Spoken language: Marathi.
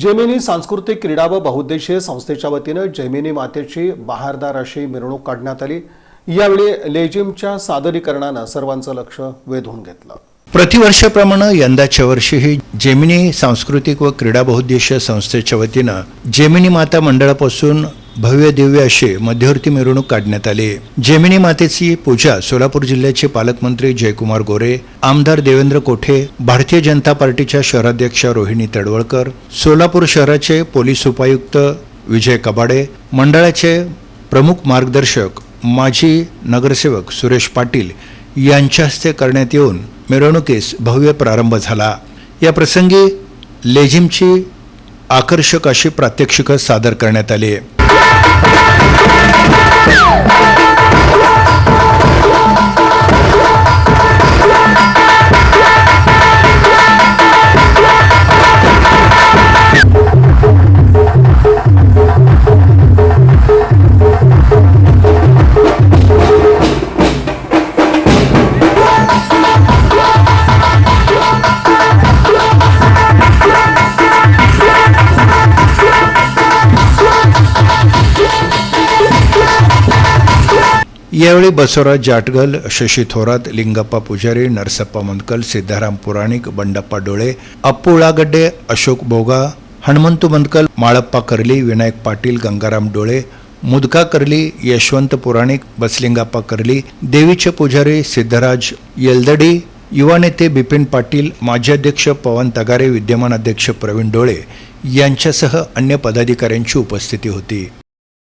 जेमिनी सांस्कृतिक क्रीडा व बहुउद्देशीय संस्थेच्या वतीनं जेमिनी मातेची बहारदार अशी मिरवणूक काढण्यात आली. यावेळी लेजिमच्या सादरीकरणानं सर्वांचं लक्ष वेधून घेतलं. प्रतिवर्षाप्रमाणे यंदाच्या वर्षीही जेमिनी सांस्कृतिक व क्रीडा बहुउद्देशीय संस्थेच्या वतीनं जेमिनी माता मंडळापासून भव्य दिव्य अशी मध्यवर्ती मिरवणूक काढण्यात आली. जेमिनी मातेची पूजा सोलापूर जिल्ह्याचे पालकमंत्री जयकुमार गोरे आमदार देवेंद्र कोठे भारतीय जनता पार्टीच्या शहराध्यक्ष रोहिणी तडवळकर सोलापूर शहराचे पोलीस उपायुक्त विजय कबाडे मंडळाचे प्रमुख मार्गदर्शक माजी नगरसेवक सुरेश पाटील यांच्या हस्ते करण्यात येऊन मिरवणुकीस भव्य प्रारंभ झाला. या प्रसंगी लेझिमची आकर्षक अशी प्रात्यक्षिकं सादर करण्यात आली. यावेळी बसवराज जाटगल शशी थोरात लिंगप्पा पुजारी नरसप्पा मंदकल सिद्धाराम पुराणिक बंडप्पा डोळे अप्पू उळागड्डे अशोक बोगा हनुमंतू मंदकल माळप्पा करली विनायक पाटील गंगाराम डोळे मुदका करली यशवंत पुराणिक बसलिंगाप्पा करली देवीचे पुजारी सिद्धराज येलदडी युवा नेते बिपिन पाटील माजी अध्यक्ष पवन तगारे विद्यमान अध्यक्ष प्रवीण डोळे यांच्यासह अन्य पदाधिकाऱ्यांची उपस्थिती होती.